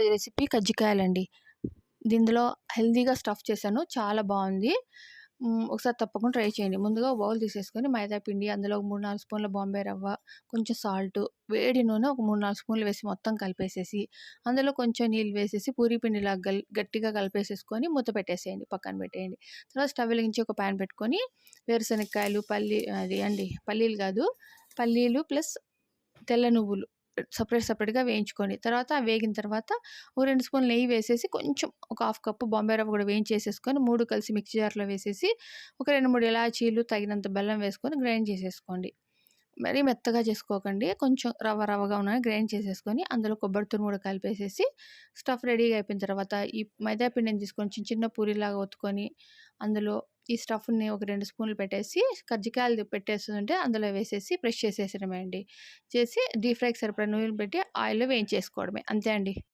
Recipe కజ్జికాయలండి. దీనిలో హెల్తీగా stuff చేశాను. చాలా బాగుంది. ఒకసారి తప్పకుండా ట్రై చేయండి. ముందుగా బౌల్ తీసేసుకొని మైదా పిండి అందులో ఒక మూడు నాలుగు స్పూన్ల బాంబే రవ్వ కొంచెం సాల్ట్ వేడి నూనె ఒక మూడు నాలుగు స్పూన్లు వేసి మొత్తం కలిపేసేసి అందులో కొంచెం నీళ్ళు వేసేసి పూరి పిండిలా గల్ గట్టిగా కలిపేసేసుకొని మూత పెట్టేసేయండి. పక్కన పెట్టేయండి. తర్వాత స్టవ్ వెలిగించి ఒక ప్యాన్ పెట్టుకొని వేరుశనగకాయలు పల్లి అది అండి పల్లీలు కాదు పల్లీలు ప్లస్ తెల్ల నువ్వులు. సపరేట్ సపరేట్గా వేయించుకోండి. తర్వాత వేగిన తర్వాత ఒక రెండు స్పూన్లు నెయ్యి వేసేసి కొంచెం ఒక హాఫ్ కప్పు బాంబే రవ్వ కూడా వేయించేసేసుకొని మూడు కలిసి మిక్సీ జార్లో వేసేసి ఒక రెండు మూడు ఇలాచీలు తగినంత బెల్లం వేసుకొని గ్రైండ్ చేసేసుకోండి. మరీ మెత్తగా చేసుకోకండి. కొంచెం రవ్వ రవ్వగా ఉన్న గ్రైండ్ చేసేసుకొని అందులో కొబ్బరి తురుము కూడా కలిపేసేసి స్టఫ్ రెడీగా అయిపోయిన తర్వాత ఈ మైదా పిండిని తీసుకొని చిన్న చిన్న పూరిలాగా ఒత్తుకొని అందులో ఈ స్టఫ్ని ఒక రెండు స్పూన్లు పెట్టేసి కజ్జికాయలు పెట్టేస్తుంటే అందులో వేసేసి ప్రెస్ చేసేసడమే అండి. చేసి డీప్ ఫ్రైకి సరిపడా నూనెలు పెట్టి ఆయిల్లో వేయించేసుకోవడమే. అంతే అండి.